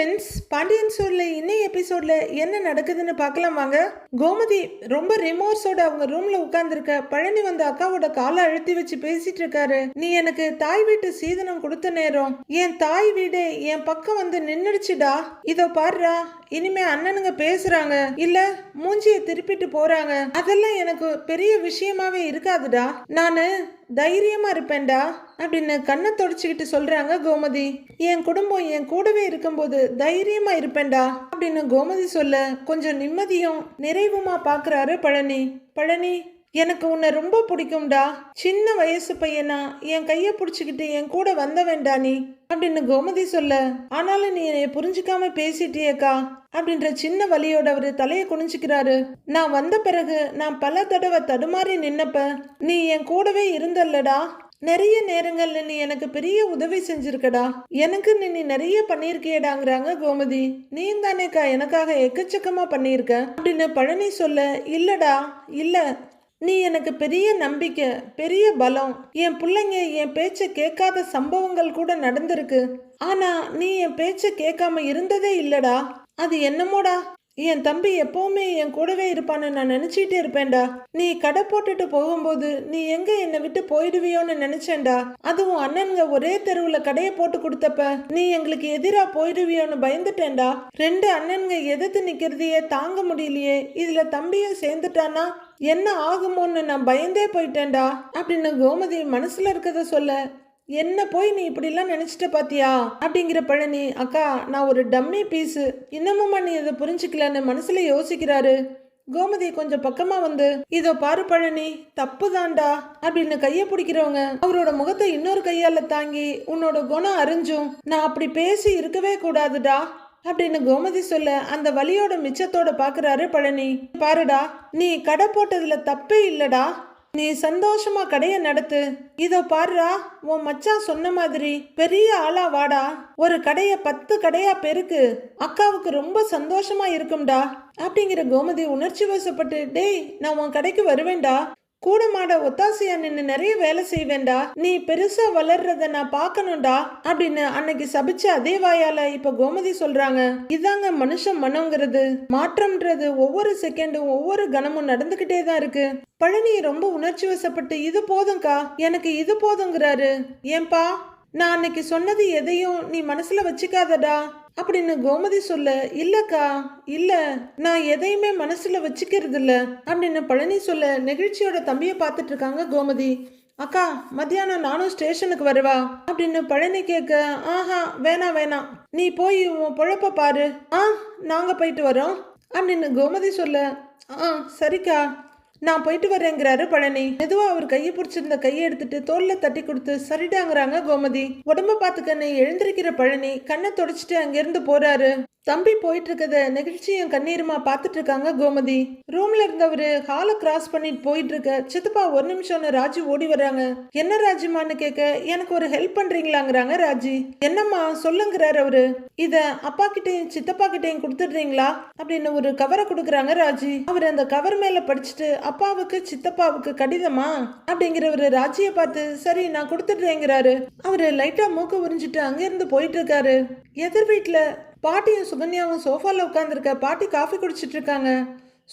Friends Pandian சோர்ல இன்னைய எபிசோட்ல என்ன நடக்குதுன்னு பார்க்கலாம் வாங்க. கோமதி ரொம்ப ரிமோர்ஸோட அவங்க ரூம்ல உட்கார்ந்துருக்க பழனி வந்து அக்காவோட காலை அழுத்தி வச்சு பேசிட்டு இருக்காரு. நீ எனக்கு தாய் வீட்டு சீதனம் கொடுத்த நேரம் என் தாய் வீடு என் பக்கம் வந்து நின்னுடுச்சுடா. இதோ பாருடா இனிமே அண்ணனுங்க பேசுறாங்க. இல்ல மூஞ்சிய திருப்பிட்டு போறாங்க. அதெல்லாம் எனக்கு பெரிய விஷயமாவே இருக்காதுடா. நானு தைரியமா இருப்பேன்டா அப்படின்னு கண்ணை தொடச்சிக்கிட்டு சொல்றாங்க கோமதி. என் குடும்பம் என் கூடவே இருக்கும்போது தைரியமா இருப்பேன்டா அப்படின்னு கோமதி சொல்ல கொஞ்சம் நிம்மதியும் நிறைவுமா பாக்குறாரு பழனி. பழனி எனக்கு உன்னை ரொம்ப பிடிக்கும்டா. சின்ன வயசு பையனா? என் கையை பிடிச்சிக்கிட்டு என் கூட வந்த வேண்டா நீ. அப்படின்னு கோமதி சொல்ல ஆனாலும் நீ என்னை புரிஞ்சுக்காம பேசிட்டியேக்கா? அப்படின்ற சின்ன வழியோட அவரு தலையை குனிஞ்சுக்கிறாரு. நான் வந்த பிறகு நான் பல தடவை தடுமாறி நின்னப்ப நீ என் கூடவே இருந்தல்லடா. நிறைய நேரங்கள்ல நீ எனக்கு பெரிய உதவி செஞ்சிருக்கடா. எனக்கு நீ நீ நிறைய பண்ணியிருக்கியடாங்கிறாங்க கோமதி. நீ தானேக்கா எனக்காக எக்கச்சக்கமா பண்ணியிருக்க? அப்படின்னு பழனி சொல்ல இல்லடா இல்ல. நீ எனக்கு பெரிய நம்பிக்கை பெரிய பலம். என் பிள்ளைங்க என் பேச்சை கேட்காத சம்பவங்கள் கூட நடந்திருக்கு. ஆனா நீ என் பேச்சை கேட்காம இருந்ததே இல்லடா. அது என்னமோடா? என் தம்பி எப்பவுமே என் கூடவே இருப்பான்னு நான் நினைச்சிட்டே இருப்பேன்டா. நீ கடை போட்டுட்டு போகும்போது நீ எங்க என்னை விட்டு போயிடுவியோன்னு நினைச்சேன்டா. அதுவும் அண்ணனுங்க ஒரே தெருவுல கடையை போட்டு கொடுத்தப்ப நீ எங்களுக்கு எதிரா போயிடுவியோன்னு பயந்துட்டேன்டா. ரெண்டு அண்ணனுங்க எதிர்த்து நிக்கிறதையே தாங்க முடியலையே. இதுல தம்பியும் சேர்ந்துட்டானா என்ன ஆகுமோன்னு நான் பயந்தே போயிட்டேன்டா. அப்படின்னு கோமதி மனசுல இருக்கத சொல்ல என்ன போய் நீ இப்படிலாம் நினச்சிட்ட பாத்தியா? அப்படிங்கிற பழனி அக்கா நான் ஒரு டம்மி பீஸு. இன்னமும்மா நீ இதை புரிஞ்சுக்கலன்னு மனசில் யோசிக்கிறாரு. கோமதி கொஞ்சம் பக்கமா வந்து இதோ பாரு பழனி தப்பு தாண்டா அப்படின்னு கைய பிடிக்கிறவங்க அவரோட முகத்தை இன்னொரு கையால தாங்கி உன்னோட குணம் அறிஞ்சும். நான் அப்படி பேசி இருக்கவே கூடாதுடா அப்படின்னு கோமதி சொல்ல அந்த வலியோட மிச்சத்தோட பாக்குறாரு பழனி. பாருடா நீ கடை போட்டதுல தப்பே இல்லடா. நீ சந்தோஷமா கடைய நடத்து. இதோ பாருடா உன் மச்சான் சொன்ன மாதிரி பெரிய ஆளா வாடா. ஒரு கடைய பத்து கடையா பெருக்கு. அக்காவுக்கு ரொம்ப சந்தோஷமா இருக்கும்டா. அப்படிங்கிற கோமதி உணர்ச்சி வசப்பட்டு டேய் நான் உன் கடைக்கு வருவேன்டா. கூட மாட ஒத்தாசையா நின்று நிறைய வேலை செய்வேன்டா. நீ பெருசா வளர்றத நான் பார்க்கணும்டா அப்படின்னு அன்னைக்கு சபிச்ச அதே வாயால இப்ப கோமதி சொல்றாங்க. இதாங்க மனுஷன் மனம்ங்கிறது மாற்றம்ன்றது ஒவ்வொரு செகண்டும் ஒவ்வொரு கணமும் நடந்துகிட்டே தான் இருக்கு. பழனி ரொம்ப உணர்ச்சி வசப்பட்டு இது போதும்க்கா எனக்கு இது போதுங்கிறாரு. ஏன்பா நான் அன்னைக்கு சொன்னது எதையும் நீ மனசுல வச்சுக்காதடா அப்படின்னு கோமதி சொல்ல இல்லக்கா இல்ல நான் எதையுமே மனசுல வச்சுக்கிறது இல்ல அப்படின்னு பழனி சொல்ல நெகிழ்ச்சியோட தம்பியை பார்த்துட்டு இருக்காங்க கோமதி. அக்கா மத்தியானம் நானும் ஸ்டேஷனுக்கு வருவா? அப்படின்னு பழனி கேட்க ஆஹா வேணாம் வேணாம் நீ போய் உன் பொழப்ப பாரு. ஆ நாங்க போயிட்டு வரோம். அப்படின்னு கோமதி சொல்ல ஆ சரிக்கா. நான் போயிட்டு வரேங்கிறாரு பழனி. மெதுவா அவர் கையை பிடிச்சிருந்த கையை எடுத்துட்டு தோல்ல தட்டி கொடுத்து சரிடாங்கிறாங்க கோமதி. உடம்ப பார்த்துக்கன்னு எழுந்திருக்கிற பழனி. கண்ணை தொடச்சிட்டு அங்கிருந்து போறாரு. தம்பி போயிட்டு இருக்கத நெகிழ்ச்சியும் கண்ணீருமா பார்த்துட்டு இருக்காங்க கோமதி. ரூம்ல இருந்தவரு ஹாலை கிராஸ் பண்ணிட்டு போயிட்டு இருக்க சித்தப்பா ஒரு நிமிஷம்னு ராஜி ஓடி வர்றாங்க. என்ன ராஜிமான்னு கேட்க எனக்கு ஒரு ஹெல்ப் பண்றீங்களாங்கிறாங்க ராஜி. என்னம்மா? சொல்லுங்கிறாரு அவரு. இத அப்பா கிட்டையும் சித்தப்பா கிட்டையும் கொடுத்துடுறீங்களா? அப்படின்னு ஒரு கவரை கொடுக்குறாங்க ராஜி. அவர் அந்த கவர் மேல படிச்சுட்டு அப்பாவுக்கு சித்தப்பாவுக்கு கடிதமா? அப்படிங்கிறவரு ராஜியை பார்த்து சரி நான் கொடுத்துட்றேங்கிறாரு. அவரு லைட்டா மூக்க உறிஞ்சிட்டு அங்கிருந்து போயிட்டு இருக்காரு எதிர் வீட்டுல பாட்டியும் சுகன்யாவும் சோஃபால உட்காந்துருக்க பாட்டி காஃபி குடிச்சிட்டு இருக்காங்க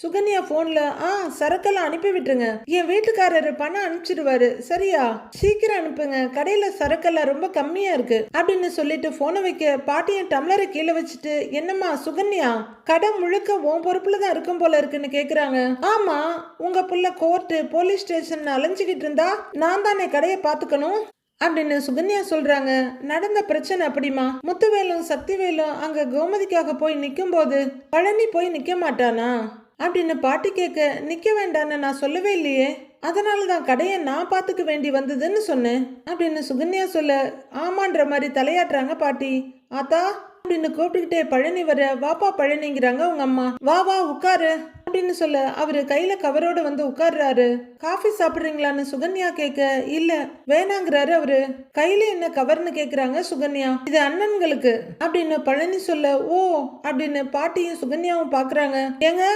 சுகன்யா ஃபோனில் ஆ சரக்கெல்லாம் அனுப்பி விட்டுருங்க. என் வீட்டுக்காரரு பணம் அனுப்பிச்சிடுவாரு. சரியா? சீக்கிரம் அனுப்புங்க. கடையில சரக்கெல்லாம் ரொம்ப கம்மியா இருக்கு. அப்படின்னு சொல்லிட்டு போனை வைக்க பாட்டியும் டம்ளரை கீழே வச்சுட்டு என்னம்மா சுகன்யா கடை முழுக்க உன் பொறுப்புல தான் இருக்கும் போல இருக்குன்னு கேக்குறாங்க. ஆமா உங்க புள்ள கோர்ட்டு போலீஸ் ஸ்டேஷன் அலைஞ்சுக்கிட்டு இருந்தா நான் தானே கடையை பாத்துக்கணும் அப்படின்னு சுகன்யா சொல்றாங்க. நடந்த பிரச்சனை அப்படிமா முத்துவேலும் சக்திவேலும் அங்க கோமதிக்காக போய் நிக்கும் போது பழனி போய் நிக்க மாட்டானா? அப்படின்னு பாட்டி கேட்க நிற்க வேண்டான்னு நான் சொல்லவே இல்லையே. அதனால தான் கடையை நான் பார்த்துக்க வேண்டி வந்ததுன்னு சொன்னேன். அப்படின்னு சுகன்யா சொல்ல ஆமான்ற மாதிரி தலையாட்டுறாங்க பாட்டி. ஆத்தா அப்படின்னு கூப்பிட்டுக்கிட்டே பழனி வர வாப்பா பழனிங்கிறாங்க உங்க அம்மா. வா வா உட்காரு. அப்படின்னு சொல்ல அவரு கையில கவரோட வந்து உட்கார்றாரு. காஃபி சாப்பிடுறீங்களான்னு சுகன்யா கேட்க இல்ல வேணாங்கிறாரு அவரு. கையில என்ன கவர்னு கேக்குறாங்க சுகன்யா. இது அண்ணன்களுக்கு. அப்படின்னு பழனி சொல்ல ஓ அப்படின்னு பாட்டியும் சுகன்யாவும் பாக்குறாங்க. ஏங்க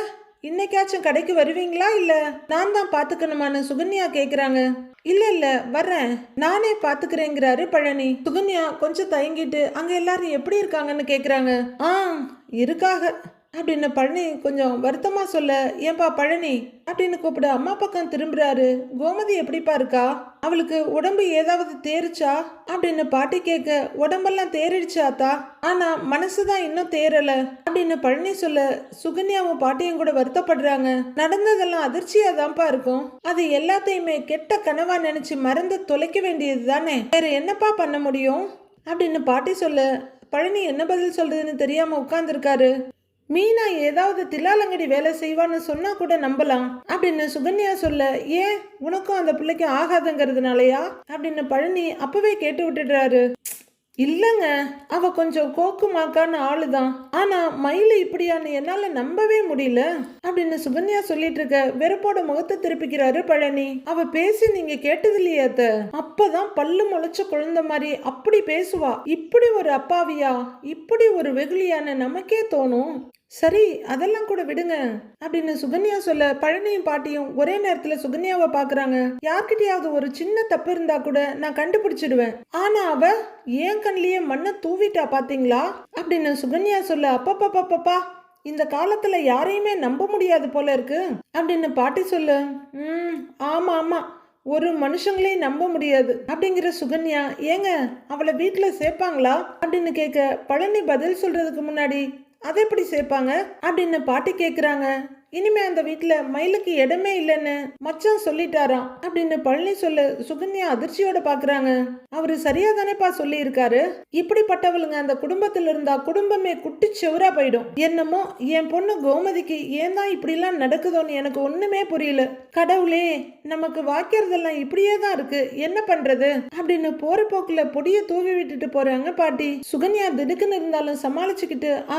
இன்னைக்காச்சும் கடைக்கு வருவீங்களா இல்ல? நான் தான் பாத்துக்கணுமான்னு சுகன்யா கேக்குறாங்க. இல்ல இல்ல வர்றேன். நானே பாத்துக்கிறேங்கிறாரு பழனி. சுகன்யா கொஞ்சம் தயங்கிட்டு அங்க எல்லாரும் எப்படி இருக்காங்கன்னு கேக்குறாங்க? ஆ இருக்காக அப்படின்னு பழனி கொஞ்சம் வருத்தமாக சொல்ல ஏன்பா பழனி? அப்படின்னு கூப்பிட அம்மா பக்கம் திரும்புறாரு. கோமதி எப்படிப்பா இருக்கா? அவளுக்கு உடம்பு ஏதாவது தேறுச்சா? அப்படின்னு பாட்டி கேட்க உடம்பெல்லாம் தேறிடுச்சாத்தா ஆனா மனசுதான் இன்னும் தேறல. அப்படின்னு பழனி சொல்ல சுகன்யாவும் பாட்டியும் கூட வருத்தப்படுறாங்க. நடந்ததெல்லாம் அதிர்ச்சியா தான்ப்பா இருக்கும். அது எல்லாத்தையுமே கெட்ட கனவா நினைச்சு மறந்து தொலைக்க வேண்டியது தானே. வேற என்னப்பா பண்ண முடியும்? அப்படின்னு பாட்டி சொல்ல பழனி என்ன பதில் சொல்றதுன்னு தெரியாம உட்கார்ந்துருக்காரு. மீனா ஏதாவது தில்லாலங்கடி வேலை செய்வான்னு சொன்னா கூட நம்பலாம். அப்படின்னு சுகன்யா சொல்ல ஏன்? உனக்கும் அந்த பிள்ளைக்கு ஆகாதுங்கிறதுனாலயா? அப்படின்னு பழனி அப்பவே கேட்டு விட்டுடுறாரு. இல்லைங்க அவ கொஞ்சம் கோக்குமாக்கான்னு ஆளு ஆளுதான். ஆனா மயில் இப்படியான்னு என்னால நம்பவே முடியல. அப்படின்னு சுகன்யா சொல்லிட்டு இருக்க வெறுப்போட முகத்தை திருப்பிக்கிறாரு பழனி. அவ பேசி நீங்க கேட்டது இல்லையா அத்தை? அப்பதான் பல்லு முளைச்ச குழந்தை மாதிரி அப்படி பேசுவா. இப்படி ஒரு அப்பாவியா? இப்படி ஒரு வெகுளியான நமக்கே தோணும். சரி அதெல்லாம் கூட விடுங்க அப்படின்னு சுகன்யா சொல்ல பழனியும் பாட்டியும் ஒரே நேரத்துல சுகன்யாவை பாக்குறாங்க. யார்கிட்டயாவது ஒரு சின்ன தப்பு இருந்தா கூட நான் கண்டுபிடிச்சிடுவேன். ஆனா அவ ஏன் கண்ணிலேயே மண்ணை தூவிட்டா பாத்தீங்களா? அப்படின்னு சுகன்யா சொல்ல அப்பப்பப்பப்பா இந்த காலத்துல யாரையுமே நம்ப முடியாது போல இருக்கு. அப்படின்னு பாட்டி சொல்ல ம் ஆமா ஆமா ஒரு மனுஷங்களையும் நம்ப முடியாது. அப்படிங்கிற சுகன்யா ஏங்க அவளை வீட்டுல சேர்ப்பாங்களா? அப்படின்னு கேட்க பழனி பதில் சொல்றதுக்கு முன்னாடி அதை எப்படி சேர்ப்பாங்க? அப்படின்னு பாட்டி கேட்குறாங்க இனிமே அந்த வீட்டில் மயிலுக்கு இடமே இல்லைன்னு மச்சான் சொல்லிட்டாராம். அப்படின்னு பழனி சொல்ல சுகன்யா அதிர்ச்சியோட பாக்குறாங்க. அவரு சரியா தானேப்பா சொல்லி இருக்காரு இப்படிப்பட்டவளுங்க அந்த குடும்பத்தில் இருந்தா குடும்பமே குட்டி செவரா போயிடும். என்னமோ என் பொண்ணு கோமதிக்கு ஏன் தான் இப்படிலாம் நடக்குதோன்னு எனக்கு ஒண்ணுமே புரியல. கடவுளே நமக்கு வாய்க்கிறதெல்லாம் இப்படியே தான் இருக்கு. என்ன பண்றது? அப்படின்னு போற போக்குல பொடிய தூவி விட்டுட்டு போறாங்க பாட்டி. சுகன்யா திடுக்குன்னு இருந்தாலும் சமாளிச்சுக்கிட்டு ஆ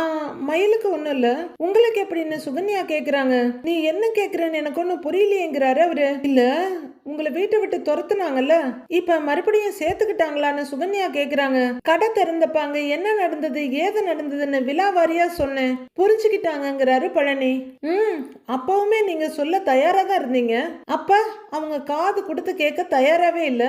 மயிலுக்கு ஒண்ணும் இல்ல. உங்களுக்கு எப்படின்னு சுகன்யா கேக்குறாங்க நீ என்ன கேட்குறேன்னு எனக்கு ஒன்றும் புரியலையேங்கிறாரு அவரு. இல்ல உங்களை வீட்டை விட்டு துரத்துனாங்கல்ல. இப்ப மறுபடியும் சேர்த்துக்கிட்டாங்களான்னு சுகன்யா கேக்குறாங்க. கடை திறந்தப்பாங்க என்ன நடந்தது ஏது நடந்ததுன்னு விலாவாரியா சொன்னேன். புரிஞ்சுக்கிட்டாங்கங்கிறாரு பழனி. ம் அப்பவுமே நீங்க சொல்ல தயாரா தான் இருந்தீங்க. அப்ப அவங்க காது கொடுத்து கேட்க தயாராவே இல்லை.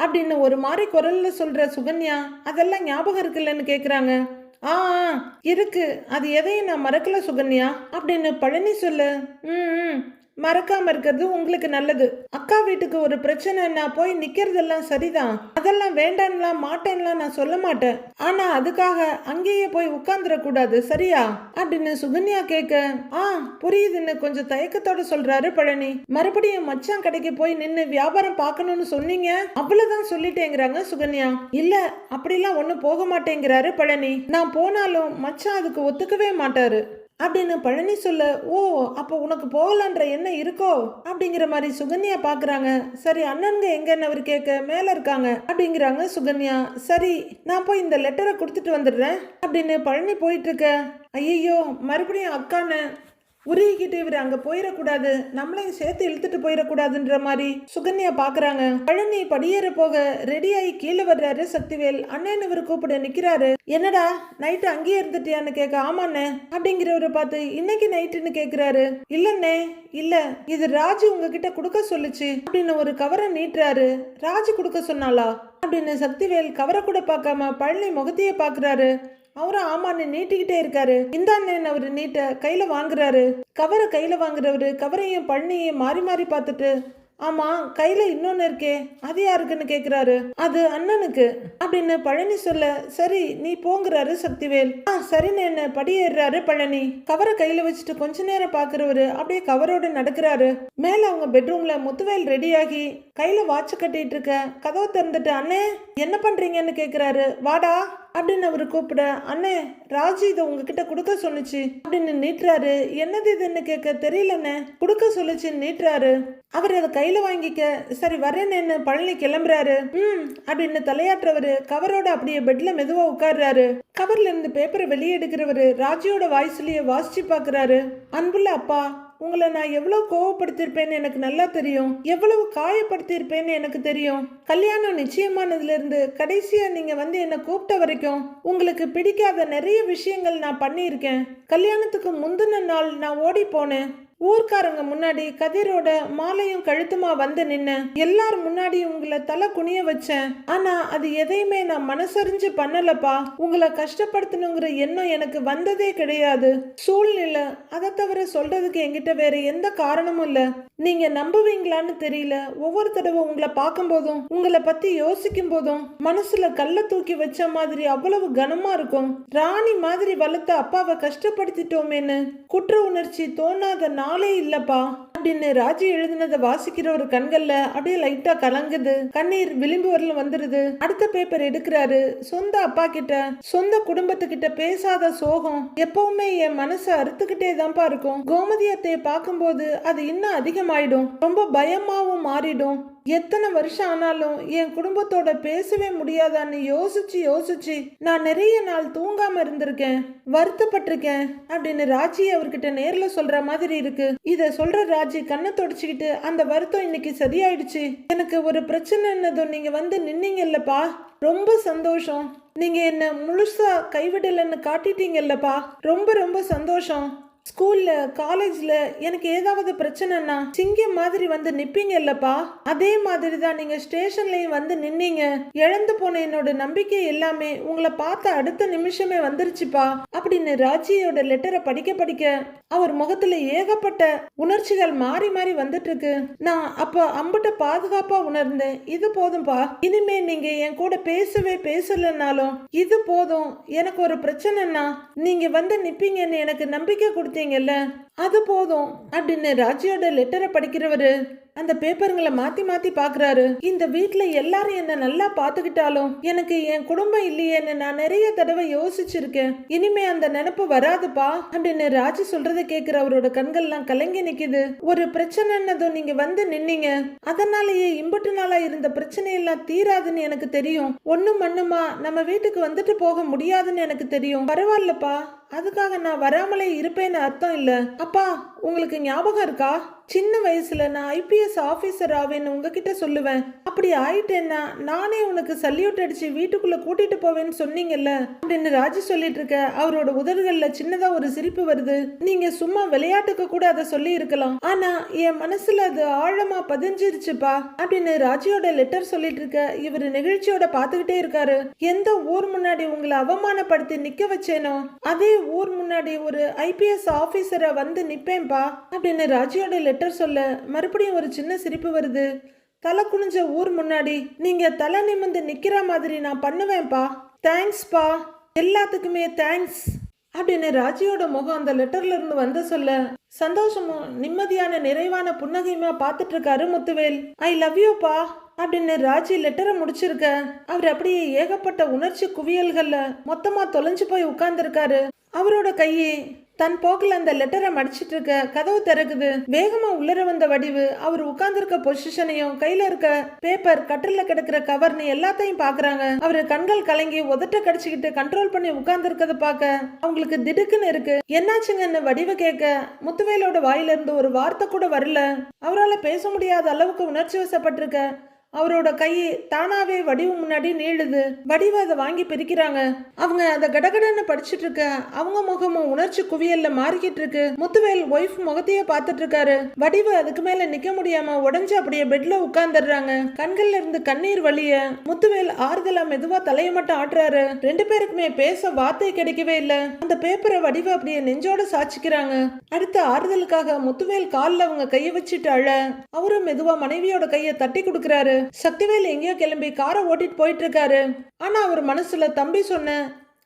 அப்படின்னு ஒரு மாதிரி குரல்ல சொல்ற சுகன்யா அதெல்லாம் ஞாபகம் இருக்குல்லன்னு கேக்குறாங்க. ஆ ஆ, இருக்கு. அது எதையும் நான் மறக்கல சுகன்யா. அப்படின்னு பழனி சொல்லு. ம், மறக்காம இருக்கிறது உங்களுக்கு நல்லது. அக்கா வீட்டுக்கு ஒரு பிரச்சனைன்னா போய் நிக்கிறதெல்லாம் சரிதான். அதெல்லாம் வேண்டான்லாம் மாட்டேன்லாம் நான் சொல்ல மாட்டேன். ஆனா அதுக்காக அங்கேயே போய் உட்காந்துடக்கூடாது சரியா? அப்படின்னு சுகன்யா கேட்க ஆ புரியுதுன்னு கொஞ்சம் தயக்கத்தோட சொல்றாரு பழனி. மறுபடியும் மச்சான் கடைக்கு போய் நின்று வியாபாரம் பார்க்கணும்னு சொன்னீங்க? அவ்வளவுதான் சொல்லிட்டேங்கிறாங்க சுகன்யா. இல்ல அப்படிலாம் ஒன்றும் போக மாட்டேங்கிறாரு பழனி. நான் போனாலும் மச்சான் அதுக்கு ஒத்துக்கவே மாட்டாரு. அப்படின்னு பழனி சொல்ல ஓ அப்போ உனக்கு போகலான்ற எண்ணம் இருக்கோ? அப்படிங்கிற மாதிரி சுகன்யா பார்க்குறாங்க சரி அண்ணனுங்க எங்கன்னு அவர் கேட்க மேலே இருக்காங்க. அப்படிங்கிறாங்க சுகன்யா. சரி நான் போய் இந்த லெட்டரை கொடுத்துட்டு வந்துடுறேன். அப்படின்னு பழனி போயிட்டு இருக்க. ஐயோ மறுபடியும் அக்கான்னு உருகிக்கிட்டு இவர் அங்க போயிடக்கூடாது. நம்மளையும் சேர்த்து இழுத்துட்டு போயிடக்கூடாதுன்ற மாதிரி சுகன்யா பாக்குறாங்க. பழனி படியேற போக ரெடியாகி கீழே வர்றாரு சக்திவேல். அண்ணன் இவர் கூப்பிட நிக்கிறாரு. என்னடா நைட்டு அங்கேயே இருந்துட்டியான்னு கேட்க ஆமாண்ணே அப்படிங்கிறவரை பார்த்து இன்னைக்கு நைட்டுன்னு கேக்குறாரு. இல்லண்ணே இல்ல இது ராஜு உங்ககிட்ட கொடுக்க சொல்லுச்சு அப்படின்னு ஒரு கவரை நீட்டுறாரு. ராஜு கொடுக்க சொன்னாளா? அப்படின்னு சக்திவேல் கவரை கூட பார்க்காம பழனி முகத்தையே பாக்குறாரு. அவரும் ஆமான்னு நீட்டிக்கிட்டே இருக்காரு. இந்த அண்ணன் அவரு நீட்ட கையில வாங்குறாரு. கவரை கையில வாங்குறவரு கவரையும் பழனியையும் மாறி மாறி பார்த்துட்டு ஆமா கையில இன்னொன்னு இருக்கே அது யாருக்குன்னு கேக்குறாரு. அது அண்ணனுக்கு. அப்படின்னு பழனி சொல்ல சரி நீ போங்கிறாரு சக்திவேல். ஆ சரின்னு என்ன படியேறாரு பழனி. கவரை கையில வச்சுட்டு கொஞ்ச நேரம் பாக்குறவரு அப்படியே கவரோட நடக்கிறாரு. மேல அவங்க பெட்ரூம்ல முத்துவேல் ரெடியாகி கையில வாட்ச் கட்டிட்டு இருக்க கதவை திறந்துட்டு அண்ணே என்ன பண்றீங்கன்னு கேக்குறாரு. வாடா. அப்படின்னு அவர் கூப்பிட அண்ணே ராஜி இதை உங்ககிட்ட கொடுக்க சொல்லுச்சு. அப்படின்னு நீட்டுறாரு. என்னது இதுன்னு கேட்க தெரியலண்ணே கொடுக்க சொல்லுச்சுன்னு நீட்டுறாரு. அவர் அதை கையில வாங்கிக்க சரி வரேன்னு பழனி கிளம்புறாரு. ம் அப்படின்னு தலையாட்டுறவரு கவரோட அப்படியே பெட்ல மெதுவா உட்கார்றாரு. கவர்ல இருந்து பேப்பரை வெளியே எடுக்கிறவரு ராஜியோட வாய்ஸ்லயே வாசிச்சு பாக்குறாரு. அன்புள்ள அப்பா உங்களை நான் எவ்வளவு கோவப்படுத்தியிருப்பேன்னு எனக்கு நல்லா தெரியும். எவ்வளவு காயப்படுத்தியிருப்பேன்னு எனக்கு தெரியும். கல்யாணம் நிச்சயமானதுலேருந்து கடைசியாக நீங்கள் வந்து என்னை கூப்பிட்ட வரைக்கும் உங்களுக்கு பிடிக்காத நிறைய விஷயங்கள் நான் பண்ணியிருக்கேன். கல்யாணத்துக்கு முந்தின நாள் நான் ஓடி போனேன். ஊர்க்காரங்க முன்னாடி கதிரோட மாலையும் கழுத்துமா வந்து நின்ன. எல்லாரும் முன்னாடி உங்களை தலை குனிய வச்சேன். ஆனா அது எதையுமே நான் மனசறிஞ்சு பண்ணலப்பா. உங்களை கஷ்டப்படுத்தணுங்கிற எண்ணம் எனக்கு வந்ததே கிடையாது. சூழ்நிலை அதை தவிர சொல்றதுக்கு என்கிட்ட வேற எந்த காரணமும் இல்ல. நீங்க நம்புவீங்களான்னு தெரியல. ஒவ்வொரு தடவை உங்களை பார்க்கும்போதும் உங்களை பத்தி யோசிக்கும் போதும் மனசுல கல்ல தூக்கி வச்ச மாதிரி அவ்வளவு கனமா இருக்கும். ராணி மாதிரி வளர்த்த அப்பாவை கஷ்டப்படுத்திட்டோமேன்னு குற்ற உணர்ச்சி தோணாத நாளே இல்லப்பா. அப்படின்னு ராஜி எழுதினதை வாசிக்கிற ஒரு கண்கள்ல அப்படியே லைட்டா கலங்குது. கண்ணீர் விளிம்பு வரல வந்துருது. அடுத்த பேப்பர் எடுக்கிறாரு. சொந்த அப்பா கிட்ட சொந்த குடும்பத்துக்கிட்ட பேசாத சோகம் எப்பவுமே என் மனசை அறுத்துக்கிட்டே தான்ப்பா இருக்கும். கோமதி அத்தையை பார்க்கும்போது அது இன்னும் அதிகமாயிடும். ரொம்ப பயமாவும் மாறிடும். எத்தனை வருஷம் ஆனாலும் என் குடும்பத்தோட பேசவே முடியாதான்னு யோசிச்சு யோசிச்சு நான் நிறைய நாள் தூங்காம இருந்திருக்கேன் வருத்தப்பட்டிருக்கேன் அப்படின்னு ராஜி அவர்கிட்ட நேர்ல சொல்ற மாதிரி இருக்கு. இத சொல்ற ராஜி கண்ணை தொடச்சுக்கிட்டு அந்த வருத்தம் இன்னைக்கு சரியாயிடுச்சு. எனக்கு ஒரு பிரச்சனை என்னதும் நீங்க வந்து நின்னீங்கல்லப்பா. ரொம்ப சந்தோஷம். நீங்க என்ன முழுசா கைவிடலைன்னு காட்டிட்டீங்கல்லப்பா. ரொம்ப ரொம்ப சந்தோஷம். ஸ்கூல்ல காலேஜ்ல எனக்கு ஏதாவது பிரச்சனைனா சிங்கம் மாதிரி வந்து நிப்பீங்கல்லப்பா. அதே மாதிரி தான் நீங்க ஸ்டேஷன்லயும் வந்து நின்னீங்க. இழந்து போன என்னோட நம்பிக்கை எல்லாமே உங்களை பார்த்த அடுத்த நிமிஷமே வந்துருச்சுப்பா அப்படின்னு ராஜியோட லெட்டரை படிக்க படிக்க அவர் முகத்துல ஏகப்பட்ட உணர்ச்சிகள் மாறி மாறி வந்துட்டு இருக்கு நான் அப்ப அம்பிட்ட பாதுகாப்பா உணர்ந்தேன். இது போதும்பா. இனிமே நீங்க என் கூட பேசவே பேசலனாலும் இது போதும். எனக்கு ஒரு பிரச்சனைனா நீங்க வந்து நிப்பீங்கன்னு எனக்கு நம்பிக்கை கொடுத்து கொடுத்தீங்கல்ல அது போதும் அப்படின்னு ராஜியோட லெட்டரை படிக்கிறவரு அந்த பேப்பருங்களை மாத்தி மாத்தி பாக்குறாரு. இந்த வீட்ல எல்லாரும் என்ன நல்லா பாத்துக்கிட்டாலும் எனக்கு என் குடும்பம் இல்லையேன்னு நான் நிறைய தடவை யோசிச்சிருக்கேன். இனிமே அந்த நினைப்பு வராதுப்பா அப்படின்னு ராஜி சொல்றதை கேக்குற அவரோட கண்கள்லாம் கலங்கி நிக்குது. ஒரு பிரச்சனைன்னதும் நீங்க வந்து நின்னீங்க. அதனாலேயே இம்பட்டு நாளா இருந்த பிரச்சனையெல்லாம் தீராதுன்னு எனக்கு தெரியும். ஒண்ணு மண்ணுமா நம்ம வீட்டுக்கு வந்துட்டு போக முடியாதுன்னு எனக்கு தெரியும். பரவாயில்லப்பா. அதுக்காக நான் வராமலே இருப்பேன்னு அர்த்தம் இல்ல. அப்பா உங்களுக்கு ஞாபகம் இருக்கா? சின்ன வயசுல நான் ஐபிஎஸ் ஆஃபீஸர் ஆவேன்னு உங்ககிட்ட சொல்லுவேன். அப்படி ஆயிட்டேன்னா நானே உனக்கு சல்யூட் அடிச்சு வீட்டுக்குள்ள கூட்டிட்டு போவேன்னு சொன்னீங்கல்ல? அப்படின்னு ராஜி சொல்லிட்டு இருக்க அவரோட உதடுகள்ல சின்னதா ஒரு சிரிப்பு வருது. நீங்க சும்மா விளையாட்டுக்கு கூட அதை சொல்லி இருக்கலாம். ஆனா என் மனசுல அது ஆழமா பதிஞ்சிருச்சுப்பா அப்படின்னு ராஜியோட லெட்டர் சொல்லிட்டு இருக்க இவர் நிகழ்ச்சியோட பாத்துக்கிட்டே இருக்காரு. எந்த ஊர் முன்னாடி உங்களை அவமானப்படுத்தி நிக்க வச்சேனோ அதே ஊர் முன்னாடி ஒரு ஐபிஎஸ் ஆபீசரை வந்து நிப்பேன்பா அப்படின்னு ராஜியோட லெட்டர் லெட்டர் சொல்ல மறுபடியும் ஒரு சின்ன சிரிப்பு வருது. தலை குனிஞ்ச ஊர் முன்னாடி நீங்க தலை நிமிந்து நிக்கிற மாதிரி நான் பண்ணுவேன்ப்பா. தேங்க்ஸ்ப்பா எல்லாத்துக்குமே தேங்க்ஸ் அப்படின்னு ராஜியோட முகம் அந்த லெட்டர்ல இருந்து வந்து சொல்ல சந்தோஷமும் நிம்மதியான நிறைவான புன்னகையுமா பார்த்துட்டு இருக்காரு முத்துவேல். ஐ லவ் யூப்பா அப்படின்னு ராஜி லெட்டரை முடிச்சிருக்க அவர் அப்படியே ஏகப்பட்ட உணர்ச்சி குவியல்கள்ல மொத்தமா தொலைஞ்சு போய் உட்கார்ந்துருக்காரு. அவரோட கையை தன் போக்கில் அந்த லெட்டரை மடிச்சிட்டு இருக்க கதவு திறக்குது. வேகமா உள்ளர வந்த வடிவு அவர் உட்கார்ந்துருக்க பொசிஷனையும் கையில இருக்க பேப்பர் கட்டில கிடக்குற கவர்னு எல்லாத்தையும் பாக்குறாங்க. அவரு கண்கள் கலங்கி உதட்ட கடிச்சுக்கிட்டு கண்ட்ரோல் பண்ணி உட்கார்ந்துருக்கத பார்க்க அவங்களுக்கு திடுக்குன்னு இருக்கு. என்னாச்சுங்கன்னு வடிவு கேட்க முத்துவேலோட வாயிலிருந்து ஒரு வார்த்தை கூட வரல. அவரால் பேச முடியாத அளவுக்கு உணர்ச்சி வசப்பட்டிருக்க அவரோட கை தானாவே வடிவு முன்னாடி நீளுது. வடிவு அதை வாங்கி பிரிக்கிறாங்க. அவங்க அதை கடகடன்னு படிச்சிட்டு இருக்க அவங்க முகமும் உணர்ச்சி குவியல்ல மாறிக்கிட்டு இருக்கு முத்துவேல் ஒய்ஃப் முகத்தையே பார்த்துட்டு இருக்காரு வடிவு அதுக்கு மேல நிக்க முடியாம உடஞ்சு அப்படியே பெட்ல உட்கார்ந்துடுறாங்க. கண்கள்ல இருந்து கண்ணீர் வழிய முத்துவேல் ஆறுதலா மெதுவா தலையை மட்டும் ஆட்டுறாரு. ரெண்டு பேருக்குமே பேச வார்த்தை கிடைக்கவே இல்ல. அந்த பேப்பரை வடிவு அப்படியே நெஞ்சோட சாச்சிக்கிறாங்க அடுத்த ஆறுதலுக்காக முத்துவேல் கால்ல அவங்க கையை வச்சுட்டு அழ அவரும் மெதுவா மனைவியோட கையை தட்டி கொடுக்குறாரு. சக்திவேல் எங்கேயோ கிளம்பி காரை ஓட்டிட்டு போயிட்டு இருக்காரு ஆனா அவர் மனசுல தம்பி சொன்ன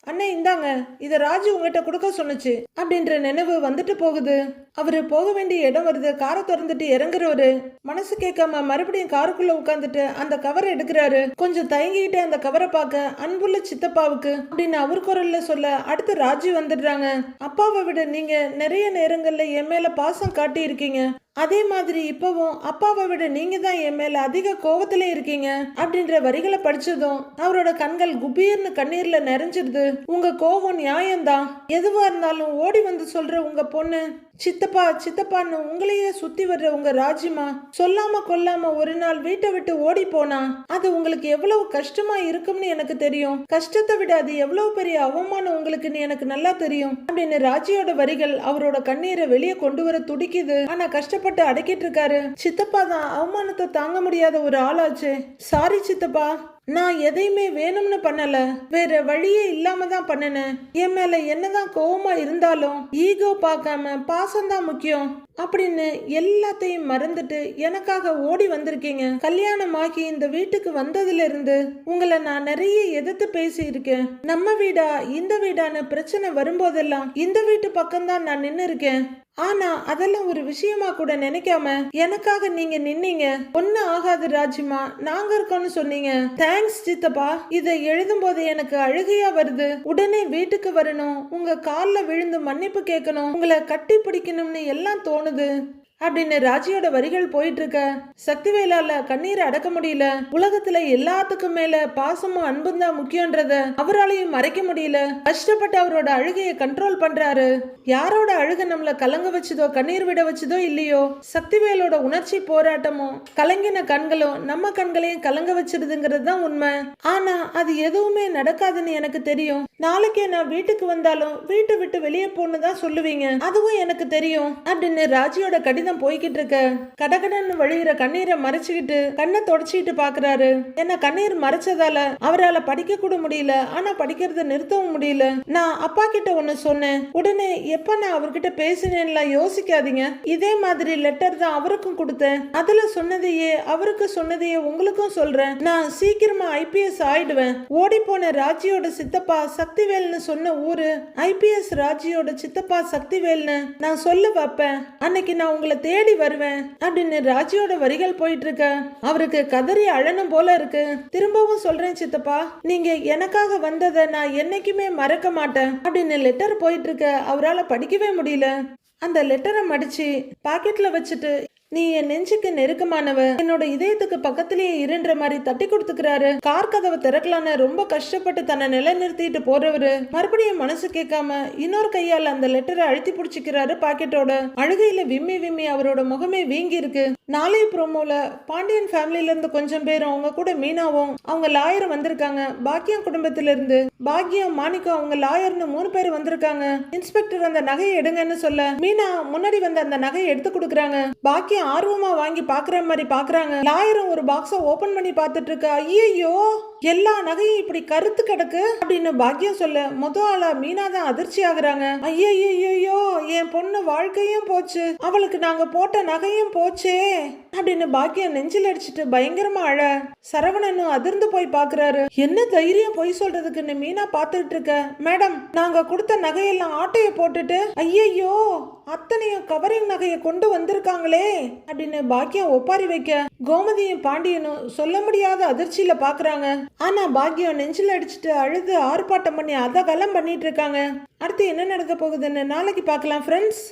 அண்ணே இந்தாங்க இதை ராஜு உங்ககிட்ட கொடுக்க சொன்னுச்சு அப்படின்ற நினைவு வந்துட்டு போகுது. அவர் போக வேண்டிய இடம் வருது. காரை திறந்துட்டு இறங்குறவரு மனசு கேட்காம மறுபடியும் காருக்குள்ள உட்காந்துட்டு அந்த கவரை எடுக்கிறாரு. கொஞ்சம் தயங்கிக்கிட்டு அந்த கவரை பார்க்க அன்புள்ள சித்தப்பாவுக்கு அப்படின்னு அவர் குரல்ல சொல்ல அடுத்து ராஜி வந்துடுறாங்க. அப்பாவை விட நீங்க நிறைய நேரங்கள்ல என் மேல பாசம் காட்டி இருக்கீங்க அதே மாதிரி இப்பவும் அப்பாவை விட நீங்க தான் என் மேல அதிக கோபத்துல இருக்கீங்க அப்படின்ற வரிகளை படிச்சதும் அவரோட கண்கள் குபீர்னு கண்ணீர்ல நிறைஞ்சிருது. உங்க கோவம் நியாயம்தான். எதுவா இருந்தாலும் ஓடி வந்து சொல்ற உங்க பொண்ணு சித்தப்பா சித்தப்பான்னு உங்களையே சுத்தி வர்ற உங்க ராஜிமா சொல்லாம கொல்லாம ஒரு நாள் வீட்டை விட்டு ஓடி போனா அது உங்களுக்கு எவ்வளவு கஷ்டமா இருக்கும்னு எனக்கு தெரியும். கஷ்டத்தை விட அது எவ்வளவு பெரிய அவமானம் உங்களுக்குன்னு எனக்கு நல்லா தெரியும். அப்படின்னு ராஜியோட வரிகள் அவரோட கண்ணீரை வெளியே கொண்டு வர துடிக்குது. ஆனா கஷ்டப்பட்டு அடக்கிட்டு இருக்காரு. சித்தப்பா தான் அவமானத்தை தாங்க முடியாத ஒரு ஆளாச்சு. சாரி சித்தப்பா. நான் எதையுமே வேணும்னு பண்ணல. வேற வழியே இல்லாம தான் பண்ணினேன். என் மேல என்னதான் கோவமா இருந்தாலும் ஈகோ பார்க்காம பாசம்தான் முக்கியம். அப்படின்னு எல்லாத்தையும் மறந்துட்டு எனக்காக ஓடி வந்திருக்கீங்க. கல்யாணம் ஆகி இந்த வீட்டுக்கு வந்ததுல இருந்து உங்களை நான் நிறைய எதிர்த்து பேசி இருக்கேன் நம்ம வீடா இந்த வீடான பிரச்சனை வரும்போதெல்லாம் இந்த வீட்டு பக்கம்தான் நான் நின்று இருக்கேன் ஆனா அதெல்லாம் ஒரு விஷயமா கூட நினைக்காம எனக்காக நீங்க நின்னீங்க. ஒன்னும் ஆகாது ராஜிமா நாங்க இருக்கோம்னு சொன்னீங்க. தேங்க்ஸ் சித்தப்பா. இதை எழுதும் போது எனக்கு அழுகையா வருது. உடனே வீட்டுக்கு வரணும். உங்க கால்ல விழுந்து மன்னிப்பு கேட்கணும். உங்களை கட்டி பிடிக்கணும்னு எல்லாம் தோணுது அப்படின்னு ராஜியோட வரிகள் போயிட்டு இருக்க சக்திவேலால கண்ணீரை அடக்க முடியல. உலகத்துல எல்லாத்துக்கும் மேல பாசமும் அன்பும் தான் முக்கியன்றத அவராலையும் மறைக்க முடியல. கஷ்டப்பட்டு அவரோட அழுகையை கண்ட்ரோல் பண்றாரு. யாரோட அழுகை நம்மள கலங்க வச்சதோ கண்ணீர் விட வச்சதோ இல்லையோ சக்திவேலோட உணர்ச்சி போராட்டமும் கலங்கின கண்களும் நம்ம கண்களையும் கலங்க வச்சிருதுங்கிறது தான் உண்மை. ஆனா அது எதுவுமே நடக்காதுன்னு எனக்கு தெரியும். நாளைக்கே நான் வீட்டுக்கு வந்தாலும் வீட்டை விட்டு வெளியே போன்னு தான் சொல்லுவீங்க. அதுவும் எனக்கு தெரியும். அப்படின்னு ராஜியோட கடிதம் போய்கிட்டு இருக்க? கடகடன்னு வழியிற கண்ணீரை மறைச்சுக்கிட்டு கண்ணை தொடச்சிக்கிட்டு பாக்குறாரு. என்ன கண்ணீர் மறைச்சதால அவரால படிக்க கூட முடியல ஆனா படிக்கிறத நிறுத்தவும் முடியல. நான் அப்பா கிட்ட ஒண்ணு சொன்னேன். உடனே எப்ப நான் அவர்கிட்ட பேசினேன்ல யோசிக்காதீங்க. இதே மாதிரி லெட்டர் தான் அவருக்கும் கொடுத்தேன். அதுல சொன்னதையே அவருக்கு சொன்னதையே உங்களுக்கும் சொல்றேன். நான் சீக்கிரமா ஐபிஎஸ் ஆயிடுவேன். ஓடி போன ராஜியோட சித்தப்பா சக்திவேல்னு சொன்ன ஊரு ஐபிஎஸ் ராஜியோட சித்தப்பா சக்திவேல்னு நான் சொல்ல வைப்பேன். அன்னைக்கு நான் உங்களை தேடி வருவேன். அப்படின்னு ராஜியோட வரிகள் போயிட்டு இருக்க அவருக்கு கதறி அழனும் போல இருக்கு. திரும்பவும் சொல்றேன் சித்தப்பா. நீங்க எனக்காக வந்ததை நான் என்னைக்குமே மறக்க மாட்டேன். அப்படின்னு லெட்டர் போயிட்டு இருக்க அவரால் படிக்கவே முடியல. அந்த லெட்டரை மடிச்சு பாக்கெட்ல வச்சுட்டு நீ என் நெஞ்சுக்கு நெருக்கமானவ. என்னோட இதயத்துக்கு பக்கத்திலேயே இருன்ற மாதிரி தட்டி கொடுத்துக்கிறாரு. கார் கதவை திறக்கலான்னு ரொம்ப கஷ்டப்பட்டு தன்னை நிலைநிறுத்திட்டு போறவரு. மறுபடியும் மனசு கேட்காம இன்னொரு கையால அந்த லெட்டரை அழுத்தி பிடிச்சிக்கிறாரு பாக்கெட்டோட. அழுகையில விம்மி விம்மி அவரோட முகமே வீங்கி இருக்கு நாளைய ப்ரோமோல பாண்டியன் ஃபேமிலில இருந்து கொஞ்சம் பேரும் அவங்க கூட மீனாவும் அவங்க லாயர் வந்திருக்காங்க. பாக்கியம் குடும்பத்தில இருந்து. பாக்கியம் மாணிக்கம் அவங்க லாயர்னு மூணு பேர் வந்திருக்காங்க. இன்ஸ்பெக்டர் அந்த நகையை எடுங்கன்னு சொல்ல. மீனா முன்னாடி வந்து அந்த நகையை எடுத்து கொடுக்குறாங்க. பாக்கியம் ஆர்வமா வாங்கி பாக்குற மாதிரி பாக்குறாங்க. லாயரும் ஒரு பாக்ஸ ஓபன் பண்ணி பார்த்துட்டு இருக்கா. ஐயோ எல்லா நகையும் இப்படி கருத்து கிடக்கு அப்படின்னு பாக்கியம் சொல்ல முத ஆளா மீனா தான் அதிர்ச்சி ஆகுறாங்க. ஐயோ என் பொண்ணு வாழ்க்கையும் போச்சு. அவளுக்கு நாங்க போட்ட நகையும் போச்சே. அப்படின்னு பாக்கியம் நெஞ்சில் அடிச்சிட்டு பயங்கரமா அழ சரவணனும் அதிர்ந்து போய் பாக்குறாரு. என்ன தைரியம் பொய் சொல்றதுக்குன்னு மீனா பாத்துட்டு இருக்க? மேடம் நாங்க கொடுத்த நகையெல்லாம் ஆட்டைய போட்டுட்டு ஐயையோ அத்தனையும் கவரிங் நகையை கொண்டு வந்திருக்காங்களே. அப்படின்னு பாக்கியம் ஒப்பாரி வைக்க கோமதியும் பாண்டியனும் சொல்ல முடியாத அதிர்ச்சியில பாக்குறாங்க. ஆனால் பாக்யம் நெஞ்சில் அடிச்சுட்டு அழுது ஆர்ப்பாட்டம் பண்ணி அதகலம் பண்ணிட்டு இருக்காங்க. அடுத்து என்ன நடக்க போகுதுன்னு நாளைக்கு பார்க்கலாம் ஃப்ரெண்ட்ஸ்